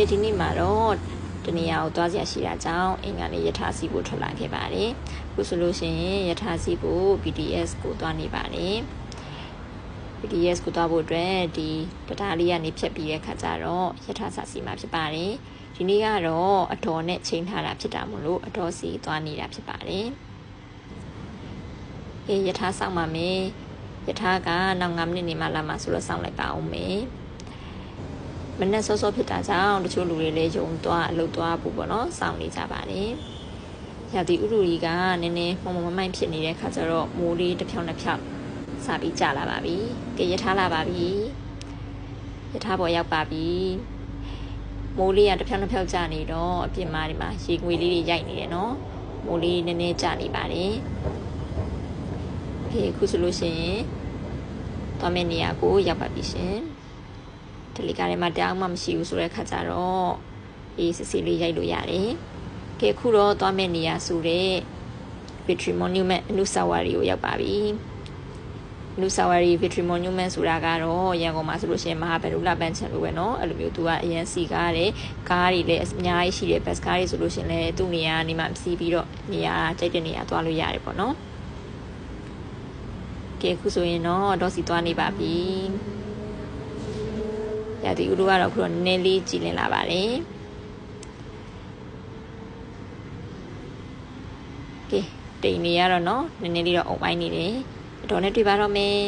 ကဲဒီနေ့မှာတော့တနေရာကိုသွားစရာရှိတာကြောင့်အင်္ဂါနေ့ယထာစီဖို့ထွက်လာခဲ့ပါတယ်ခုဆိုလို့ရှိရင်ယထာစီဖို့ BTS ကိုသွားနေပါတယ် BTS ကိုသွားဖို့အတွက်ဒီတတားလေးကနေဖြတ်ပြီးတဲ့ခါကျတော့ယထာစာစီမှာဖြစ်ပါတယ်ဒီနေ့ကတော့အတော်နဲ့ချိန်ထားတာဖြစ်တာမို့လို့အတော်စီသွားနေတာဖြစ်ပါတယ်အေးယထာဆောင်ပါမယ်ယထာကနောက်9မိနစ်နေမှလာမှဆိုတော့စောင့်လိုက်ပါအောင်မယ် မနေ့စောစောဖြစ်တာကြောင့်တချို့လူတွေလည်းယုံသွားအလုပ်သွားဖို့ပေါ့နော်စောင့်နေကြပါတယ်ရာသီဥတုကြီးကနည်းနည်းမမမမိုင်းဖြစ်နေတဲ့ခါကျတော့မိုးလေးတစ်ဖြောင်းတစ်ဖြောင်းစပြီးကြလာပါပြီကြရထားလာပါပြီရထားပေါ်ရောက်ပါပြီမိုးလေးကတစ်ဖြောင်းတစ်ဖြောင်းကြနေတော့အပြင်မှာဒီမှာရေငွေလေးတွေရိုက်နေတယ်နော်မိုးလေးနည်းနည်းကြနေပါတယ်ဖေခုဆိုလို့ရှိရင်သွားမယ့်နေရာကိုရောက်ပါပြီရှင် တယ်လီကာထဲမှာတရားမှမရှိဘူးဆိုတဲ့ခါကျတော့အေးစစ်စစ်လေးရိုက်လို့ရတယ်ကဲခုတော့သွားမယ့်နေရာဆိုတဲ့ Victory Monument အနုဆဝရီကိုရောက်ပါပြီအနုဆဝရီ Victory Monument ဆိုတာကတော့ရန်ကုန်မှာဆိုလို့ရှိရင်မဟာဗန္ဓုလပန်းချံလိုပဲเนาะအဲ့လိုမျိုးသူကအရန်စီကားတယ်ကားတွေလည်းအများကြီးရှိတယ်ဘတ်ကားတွေဆိုလို့ရှိရင်လည်းသူ့နေရာနေမှာစီးပြီးတော့နေရာကြိုက်တဲ့နေရာသွားလို့ရတယ်ပေါ့နော်ကဲခုဆိုရင်တော့ဒေါစီသွားနေပါပြီ ရာသီဥတုကတော့ခုတော့နည်းနည်းလေးကြည်လင်လာပါတယ်ကဲတိမ်နေရတော့နော်နည်းနည်းလေးတော့အုံပိုင်းနေတယ်အတော်နဲ့တွေ့ပါတော့မယ်